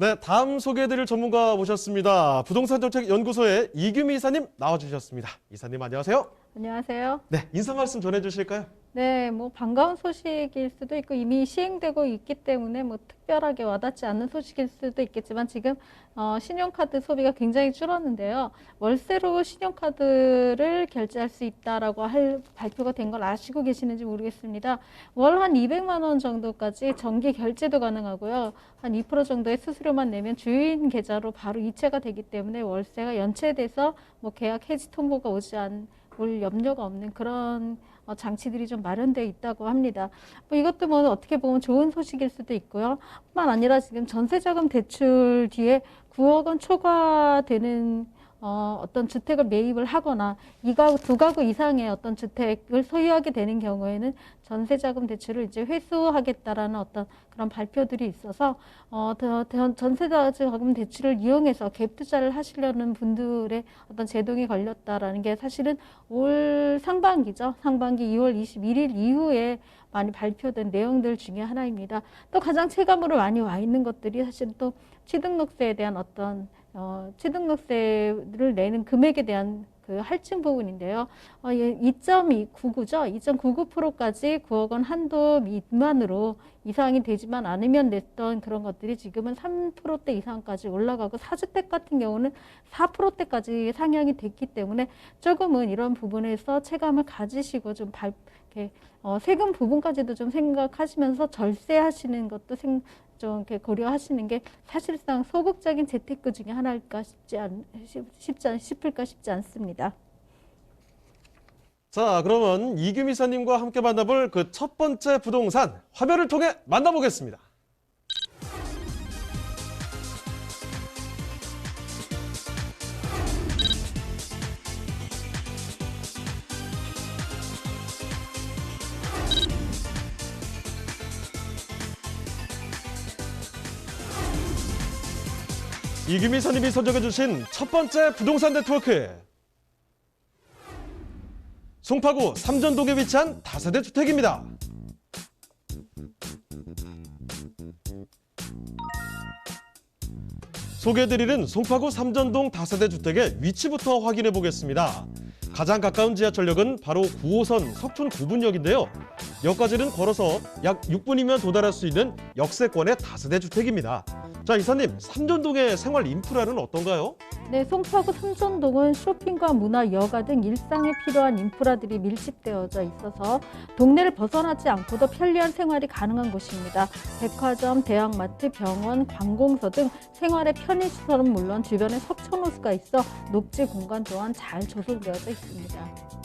네, 다음 소개해드릴 전문가 모셨습니다. 부동산 정책 연구소의 이규미 이사님 나와주셨습니다. 이사님 안녕하세요. 안녕하세요. 네, 인사 말씀 전해주실까요? 네, 뭐 반가운 소식일 수도 있고 이미 시행되고 있기 때문에 뭐 특별하게 와닿지 않는 소식일 수도 있겠지만 지금 어, 신용카드 소비가 굉장히 줄었는데요. 월세로 신용카드를 결제할 수 있다라고 할 발표가 된 걸 아시고 계시는지 모르겠습니다. 월 한 200만 원 정도까지 정기 결제도 가능하고요. 한 2% 정도의 수수료만 내면 주인 계좌로 바로 이체가 되기 때문에 월세가 연체돼서 뭐 계약 해지 통보가 오지 않, 올 염려가 없는 그런 어, 장치들이 좀 마련되어 있다고 합니다. 뭐 이것도 뭐 어떻게 보면 좋은 소식일 수도 있고요. 뿐만 아니라 지금 전세자금 대출 뒤에 9억 원 초과되는 어, 어떤 주택을 매입을 하거나 이 가구, 두 가구 이상의 어떤 주택을 소유하게 되는 경우에는 전세자금 대출을 이제 회수하겠다라는 어떤 그런 발표들이 있어서 어, 전세자금 대출을 이용해서 갭 투자를 하시려는 분들의 어떤 제동이 걸렸다라는 게 사실은 올 상반기죠. 상반기 2월 21일 이후에 많이 발표된 내용들 중에 하나입니다. 또 가장 체감으로 많이 와 있는 것들이 사실 또 취등록세에 대한 어떤 어, 취등록세를 내는 금액에 대한 그 할증 부분인데요. 어, 예, 2.99죠. 2.99%까지 9억 원 한도 미만으로 이상이 되지만 않으면 냈던 그런 것들이 지금은 3%대 이상까지 올라가고 사주택 같은 경우는 4%대까지 상향이 됐기 때문에 조금은 이런 부분에서 체감을 가지시고 좀 발, 이렇게 어, 세금 부분까지도 좀 생각하시면서 절세하시는 것도 생, 좀 이렇게 고려하시는 게 사실상 소극적인 재테크 중에 하나일까 싶지 않, 싶- 싶지 않, 싶을까 싶지 않습니다. 자, 그러면 이규미 이사님과 함께 만나볼 그 첫 번째 부동산 화면을 통해 만나보겠습니다. 이규미 이사님이 선정해 주신 첫 번째 부동산 네트워크 송파구 삼전동에 위치한 다세대 주택입니다. 소개해드리는 송파구 삼전동 다세대 주택의 위치부터 확인해 보겠습니다. 가장 가까운 지하철역은 바로 9호선 석촌 구분역인데요. 역까지는 걸어서 약 6분이면 도달할 수 있는 역세권의 다세대 주택입니다. 자, 이사님, 삼전동의 생활 인프라는 어떤가요? 네, 송파구 삼천동은 쇼핑과 문화, 여가 등 일상에 필요한 인프라들이 밀집되어져 있어서 동네를 벗어나지 않고도 편리한 생활이 가능한 곳입니다. 백화점, 대형마트, 병원, 관공서 등 생활의 편의시설은 물론 주변에 석촌호수가 있어 녹지 공간 또한 잘 조성되어져 있습니다.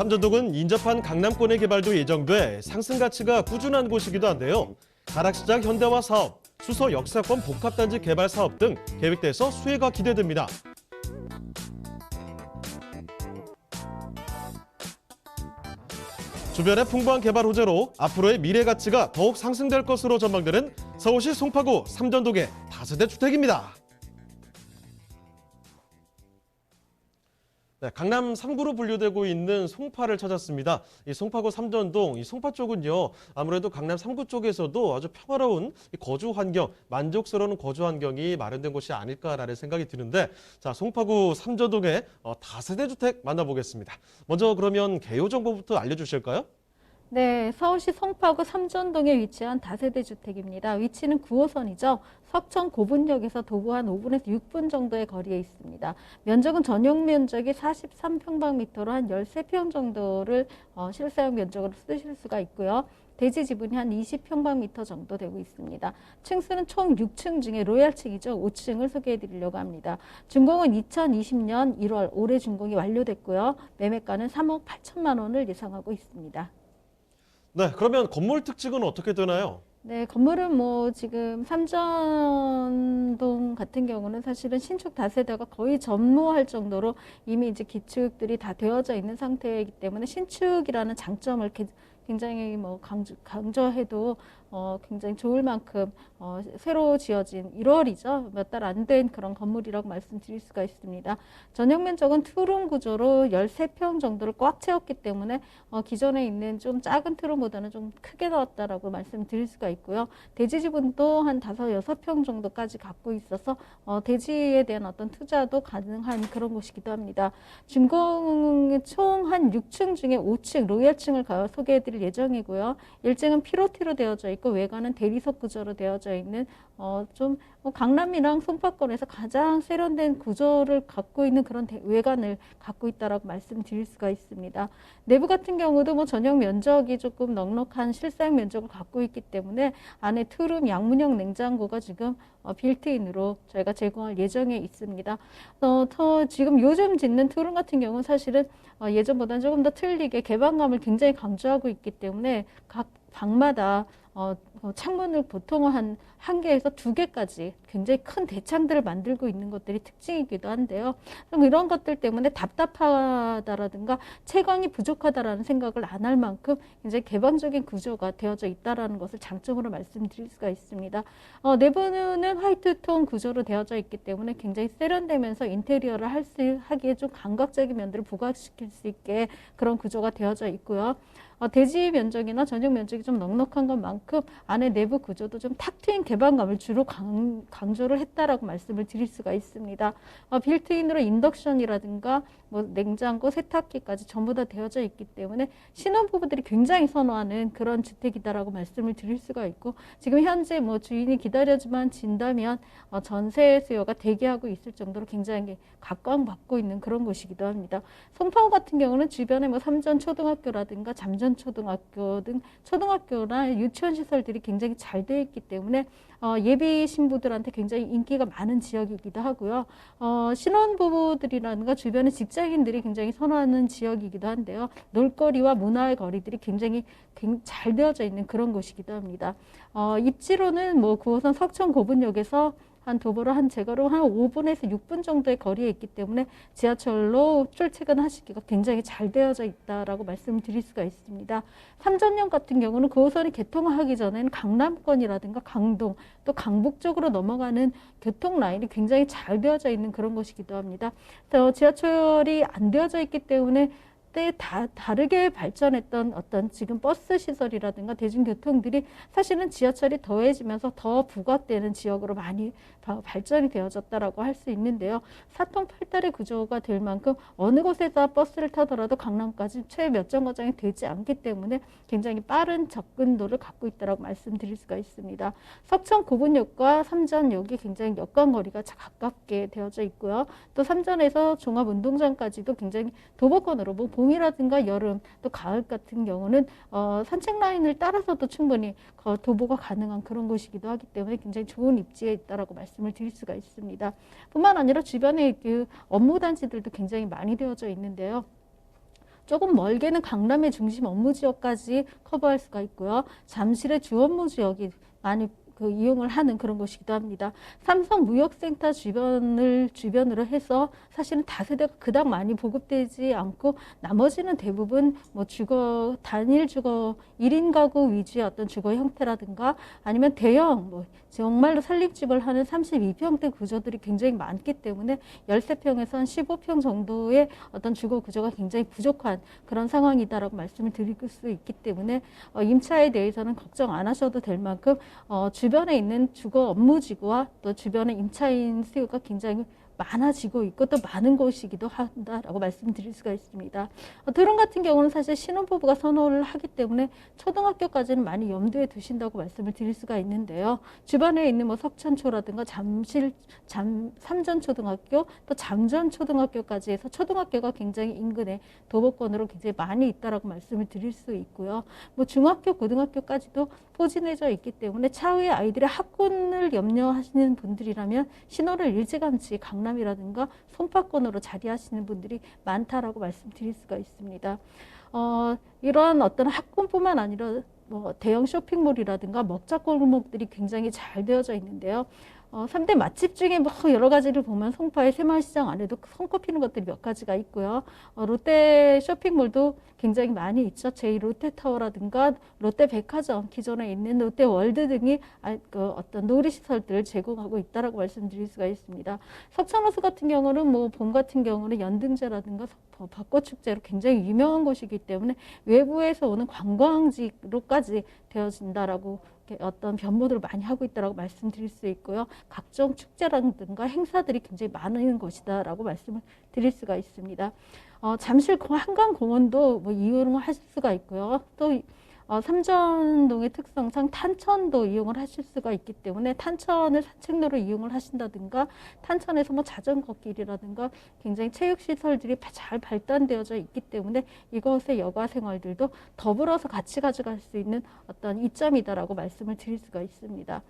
삼전동은 인접한 강남권의 개발도 예정돼 상승 가치가 꾸준한 곳이기도 한데요. 가락시장 현대화 사업, 수서 역사권 복합단지 개발 사업 등 계획돼서 수혜가 기대됩니다. 주변의 풍부한 개발 호재로 앞으로의 미래 가치가 더욱 상승될 것으로 전망되는 서울시 송파구 삼전동의 다세대 주택입니다. 네, 강남 3구로 분류되고 있는 송파를 찾았습니다. 이 송파구 삼전동, 이 송파 쪽은요, 아무래도 강남 3구 쪽에서도 아주 평화로운 이 거주 환경, 만족스러운 거주 환경이 마련된 곳이 아닐까라는 생각이 드는데, 자, 송파구 삼전동의 어, 다세대 주택 만나보겠습니다. 먼저 그러면 개요 정보부터 알려주실까요? 네, 서울시 송파구 삼전동에 위치한 다세대 주택입니다. 위치는 9호선이죠. 석천 고분역에서 도보 한 5분에서 6분 정도의 거리에 있습니다. 면적은 전용 면적이 43평방미터로 한 13평 정도를 어, 실사용 면적으로 쓰실 수가 있고요. 대지 지분이 한 20평방미터 정도 되고 있습니다. 층수는 총 6층 중에 로얄층이죠. 5층을 소개해 드리려고 합니다. 준공은 2020년 1월 올해 준공이 완료됐고요. 매매가는 3억 8천만 원을 예상하고 있습니다. 네, 그러면 건물 특징은 어떻게 되나요? 네, 건물은 뭐 지금 삼전동 같은 경우는 사실은 신축 다세대가 거의 전무할 정도로 이미 이제 기축들이 다 되어져 있는 상태이기 때문에 신축이라는 장점을 게- 굉장히 뭐 강조, 강조해도 어, 굉장히 좋을 만큼 어, 새로 지어진 1월이죠. 몇 달 안 된 그런 건물이라고 말씀드릴 수가 있습니다. 전용 면적은 투룸 구조로 13평 정도를 꽉 채웠기 때문에 어, 기존에 있는 좀 작은 투룸보다는 좀 크게 나왔다라고 말씀드릴 수가 있고요. 대지 지분도 한 다섯 여섯 평 정도까지 갖고 있어서 어, 대지에 대한 어떤 투자도 가능한 그런 곳이기도 합니다. 준공 총한 6층 중에 5층 로얄층을 가- 소개해드릴 예정이고요. 1층은 피로티로 되어져 있고 외관은 대리석 구조로 되어져 있는 어, 좀 어, 강남이랑 송파권에서 가장 세련된 구조를 갖고 있는 그런 대- 외관을 갖고 있다라고 말씀드릴 수가 있습니다. 내부 같은 경우도 뭐 전용 면적이 조금 넉넉한 실사용 면적을 갖고 있기 때문에 안에 트룸 양문형 냉장고가 지금 어, 빌트인으로 저희가 제공할 예정에 있습니다. 어, 더 지금 요즘 짓는 트룸 같은 경우는 사실은 어, 예전보다는 조금 더 틀리게 개방감을 굉장히 강조하고 있기 때문에 각 방마다 어, 어, 창문을 보통 한, 한 개에서 두 개까지 굉장히 큰 대창들을 만들고 있는 것들이 특징이기도 한데요. 좀 이런 것들 때문에 답답하다라든가 채광이 부족하다라는 생각을 안 할 만큼 굉장히 개방적인 구조가 되어져 있다라는 것을 장점으로 말씀드릴 수가 있습니다. 어, 내부는 화이트 톤 구조로 되어져 있기 때문에 굉장히 세련되면서 인테리어를 할 수, 하기에 좀 감각적인 면들을 부각시킬 수 있게 그런 구조가 되어져 있고요. 어, 대지 면적이나 전용 면적이 좀 넉넉한 것만큼 안에 내부 구조도 좀 탁 트인 개방감을 주로 강, 강조를 했다라고 말씀을 드릴 수가 있습니다. 어, 빌트인으로 인덕션이라든가 뭐 냉장고, 세탁기까지 전부 다 되어져 있기 때문에 신혼부부들이 굉장히 선호하는 그런 주택이다라고 말씀을 드릴 수가 있고 지금 현재 뭐 주인이 기다려지만 진다면 어, 전세 수요가 대기하고 있을 정도로 굉장히 각광받고 있는 그런 곳이기도 합니다. 송파구 같은 경우는 주변에 뭐 삼전 초등학교라든가 잠전 초등학교 등 초등학교나 유치원 시설들이 굉장히 잘 되어 있기 때문에 어, 예비 신부들한테 굉장히 인기가 많은 지역이기도 하고요. 어, 신혼부부들이라든가 주변의 직장인들이 굉장히 선호하는 지역이기도 한데요. 놀거리와 문화의 거리들이 굉장히 굉- 잘 되어져 있는 그런 곳이기도 합니다. 어, 입지로는 뭐 9호선 석천 고분역에서 한 도보로 한 제거로 한 5분에서 6분 정도의 거리에 있기 때문에 지하철로 출퇴근하시기가 굉장히 잘 되어져 있다라고 말씀드릴 수가 있습니다. 삼전역 같은 경우는 9호선이 개통하기 전에는 강남권이라든가 강동 또 강북 쪽으로 넘어가는 교통 라인이 굉장히 잘 되어져 있는 그런 곳이기도 합니다. 또 지하철이 안 되어져 있기 때문에 때 다, 다르게 발전했던 어떤 지금 버스 시설이라든가 대중교통들이 사실은 지하철이 더해지면서 더 부각되는 지역으로 많이 바- 발전이 되어졌다라고 할 수 있는데요. 사통팔달의 구조가 될 만큼 어느 곳에서 버스를 타더라도 강남까지 최몇 정거장이 되지 않기 때문에 굉장히 빠른 접근도를 갖고 있다라고 말씀드릴 수가 있습니다. 석천 고분역과 삼전역이 굉장히 역광거리가 가깝게 되어져 있고요. 또 삼전에서 종합운동장까지도 굉장히 도보권으로 뭐 봄이라든가 여름 또 가을 같은 경우는 어, 산책 라인을 따라서도 충분히 거- 도보가 가능한 그런 곳이기도 하기 때문에 굉장히 좋은 입지에 있다라고 말씀을 드릴 수가 있습니다. 뿐만 아니라 주변에 그 업무 단지들도 굉장히 많이 되어져 있는데요. 조금 멀게는 강남의 중심 업무 지역까지 커버할 수가 있고요. 잠실의 주 업무 지역이 많이 그 이용을 하는 그런 곳이기도 합니다. 삼성 무역센터 주변을 주변으로 해서 사실은 다세대가 그닥 많이 보급되지 않고 나머지는 대부분 뭐 주거 단일 주거 1인 가구 위주의 어떤 주거 형태라든가 아니면 대형 뭐 정말로 살림집을 하는 32평대 구조들이 굉장히 많기 때문에 13평에서 한 15평 정도의 어떤 주거 구조가 굉장히 부족한 그런 상황이다라고 말씀을 드릴 수 있기 때문에 어, 임차에 대해서는 걱정 안 하셔도 될 만큼 어, 주 변에 있는 주거 업무지구와 또 주변의 임차인 수요가 굉장히 많아지고 있고 또 많은 곳이기도 한다라고 말씀드릴 수가 있습니다. 어, 드론 같은 경우는 사실 신혼부부가 선호를 하기 때문에 초등학교까지는 많이 염두에 두신다고 말씀을 드릴 수가 있는데요. 주변에 있는 뭐 석천초라든가 잠실 잠 삼전초등학교 또 잠전초등학교까지 해서 초등학교가 굉장히 인근에 도보권으로 굉장히 많이 있다라고 말씀을 드릴 수 있고요. 뭐 중학교 고등학교까지도 포진해져 있기 때문에 차후에 아이들의 학군을 염려하시는 분들이라면 신호를 일찌감치 강남 이라든가 송파권으로 자리하시는 분들이 많다라고 말씀드릴 수가 있습니다. 어, 이러한 어떤 학군뿐만 아니라 뭐 대형 쇼핑몰이라든가 먹자 골목들이 굉장히 잘 되어져 있는데요. 어, 3대 맛집 중에 뭐 여러 가지를 보면 송파의 새마을시장 안에도 손꼽히는 것들이 몇 가지가 있고요. 어, 롯데 쇼핑몰도 굉장히 많이 있죠. 제2 롯데타워라든가 롯데백화점, 기존에 있는 롯데월드 등이 아, 그 어떤 놀이시설들을 제공하고 있다라고 말씀드릴 수가 있습니다. 석천호수 같은 경우는 뭐 봄 같은 경우는 연등제라든가 석- 벚꽃축제로 굉장히 유명한 곳이기 때문에 외부에서 오는 관광지로까지 되어진다라고 어떤 변모들을 많이 하고 있다라고 말씀드릴 수 있고요. 각종 축제라든가 행사들이 굉장히 많은 곳이다라고 말씀을 드릴 수가 있습니다. 어, 잠실 공- 한강공원도 뭐 이용을 하실 수가 있고요. 또 이- 어, 삼전동의 특성상 탄천도 이용을 하실 수가 있기 때문에 탄천을 산책로로 이용을 하신다든가 탄천에서 뭐 자전거 길이라든가 굉장히 체육 시설들이 바- 잘 발달되어져 있기 때문에 이곳의 여가 생활들도 더불어서 같이 가져갈 수 있는 어떤 이점이다라고 말씀을 드릴 수가 있습니다.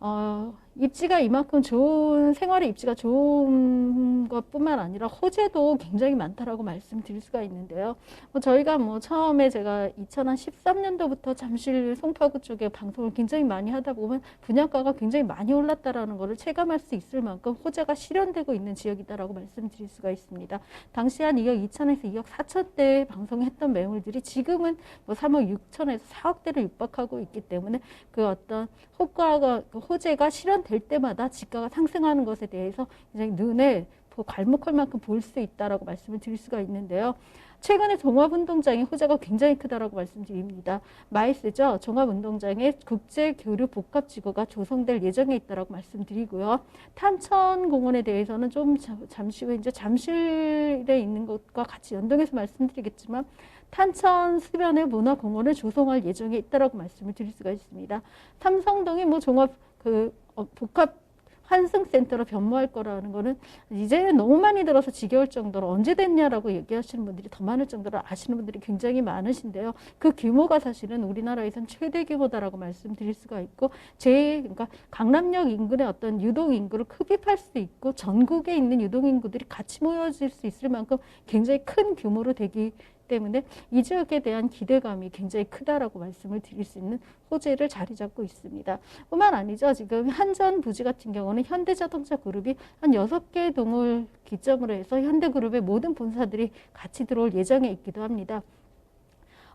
어, 입지가 이만큼 좋은 생활의 입지가 좋은 것뿐만 아니라 호재도 굉장히 많다라고 말씀드릴 수가 있는데요. 뭐 저희가 뭐 처음에 제가 2013년도부터 잠실 송파구 쪽에 방송을 굉장히 많이 하다 보면 분양가가 굉장히 많이 올랐다라는 것을 체감할 수 있을 만큼 호재가 실현되고 있는 지역이다라고 말씀드릴 수가 있습니다. 당시 한 2억 2천에서 2억 4천대 방송했던 매물들이 지금은 뭐 3억 6천에서 4억대를 육박하고 있기 때문에 그 어떤 호가가 그 호재가 실현 될 때마다 지가가 상승하는 것에 대해서 굉장히 눈에 보- 괄목할 만큼 볼 수 있다라고 말씀을 드릴 수가 있는데요. 최근에 종합운동장의 호재가 굉장히 크다라고 말씀드립니다. 마이스죠. 종합운동장에 국제교류복합지구가 조성될 예정에 있다라고 말씀드리고요. 탄천공원에 대해서는 좀 자- 잠시 후에 이제 잠실에 있는 것과 같이 연동해서 말씀드리겠지만 탄천 수변에 문화공원을 조성할 예정에 있다라고 말씀을 드릴 수가 있습니다. 삼성동이 뭐 종합 그 어, 복합 환승센터로 변모할 거라는 거는 이제는 너무 많이 들어서 지겨울 정도로 언제 됐냐라고 얘기하시는 분들이 더 많을 정도로 아시는 분들이 굉장히 많으신데요. 그 규모가 사실은 우리나라에선 최대 규모다라고 말씀드릴 수가 있고 제 그러니까 강남역 인근의 어떤 유동 인구를 흡입할 수 있고 전국에 있는 유동 인구들이 같이 모여질 수 있을 만큼 굉장히 큰 규모로 되기 때문에 이 지역에 대한 기대감이 굉장히 크다라고 말씀을 드릴 수 있는 호재를 자리 잡고 있습니다. 뿐만 아니죠. 지금 한전 부지 같은 경우는 현대자동차 그룹이 한 여섯 개 동을 기점으로 해서 현대그룹의 모든 본사들이 같이 들어올 예정에 있기도 합니다.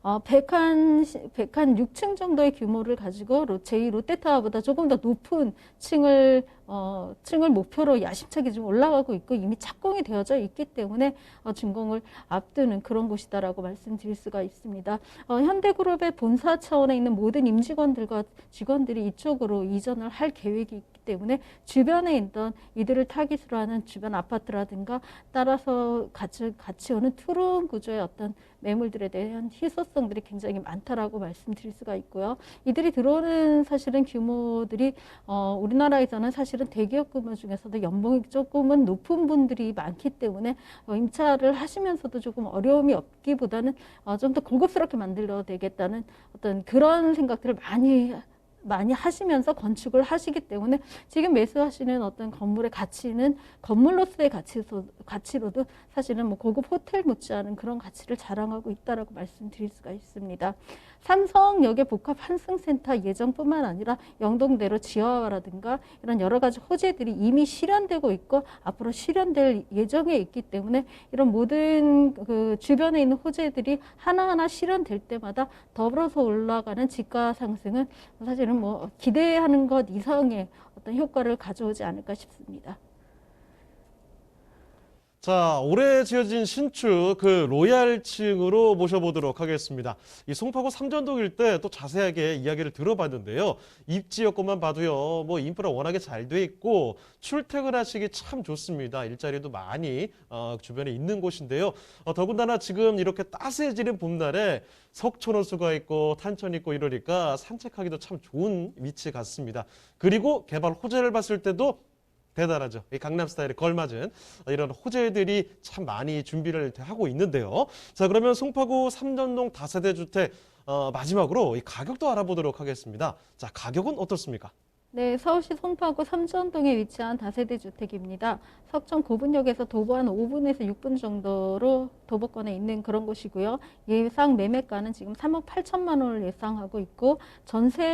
어, 100한, 100한 6층 정도의 규모를 가지고 로- 제2 롯데타워보다 조금 더 높은 층을, 어, 층을 목표로 야심차게 좀 올라가고 있고 이미 착공이 되어져 있기 때문에 어, 준공을 앞두는 그런 곳이다라고 말씀드릴 수가 있습니다. 어, 현대그룹의 본사 차원에 있는 모든 임직원들과 직원들이 이쪽으로 이전을 할 계획이 때문에 주변에 있던 이들을 타깃으로 하는 주변 아파트라든가 따라서 같이, 같이 오는 투룸 구조의 어떤 매물들에 대한 희소성들이 굉장히 많다라고 말씀드릴 수가 있고요. 이들이 들어오는 사실은 규모들이 어, 우리나라에서는 사실은 대기업 규모 중에서도 연봉이 조금은 높은 분들이 많기 때문에 어, 임차를 하시면서도 조금 어려움이 없기보다는 어, 좀 더 고급스럽게 만들어야 되겠다는 어떤 그런 생각들을 많이 많이 하시면서 건축을 하시기 때문에 지금 매수하시는 어떤 건물의 가치는 건물로서의 가치소, 가치로도 사실은 뭐 고급 호텔 못지않은 그런 가치를 자랑하고 있다라고 말씀드릴 수가 있습니다. 삼성역의 복합 환승센터 예정뿐만 아니라 영동대로 지하화라든가 이런 여러 가지 호재들이 이미 실현되고 있고 앞으로 실현될 예정에 있기 때문에 이런 모든 그 주변에 있는 호재들이 하나하나 실현될 때마다 더불어서 올라가는 집가 상승은 사실은 뭐 기대하는 것 이상의 어떤 효과를 가져오지 않을까 싶습니다. 자, 올해 지어진 신축 그 로얄층으로 모셔보도록 하겠습니다. 이 송파구 삼전동 일대 또 자세하게 이야기를 들어봤는데요. 입지 여건만 봐도요, 뭐 인프라 워낙에 잘 돼 있고 출퇴근하시기 참 좋습니다. 일자리도 많이 어, 주변에 있는 곳인데요. 어, 더군다나 지금 이렇게 따스해지는 봄날에 석촌호수가 있고 탄천이 있고 이러니까 산책하기도 참 좋은 위치 같습니다. 그리고 개발 호재를 봤을 때도 대단하죠. 이 강남 스타일에 걸맞은 이런 호재들이 참 많이 준비를 하고 있는데요. 자, 그러면 송파구 삼전동 다세대 주택 어, 마지막으로 이 가격도 알아보도록 하겠습니다. 자, 가격은 어떻습니까? 네, 서울시 송파구 삼전동에 위치한 다세대 주택입니다. 석천 고분역에서 도보 한 5분에서 6분 정도로 도보권에 있는 그런 곳이고요. 예상 매매가는 지금 3억 8천만 원을 예상하고 있고 전세로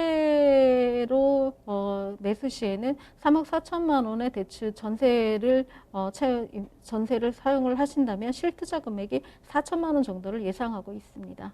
어, 매 매수 시에는 3억 4천만 원의 대출 전세를 어, 채, 전세를 사용을 하신다면 실투자 금액이 4천만 원 정도를 예상하고 있습니다.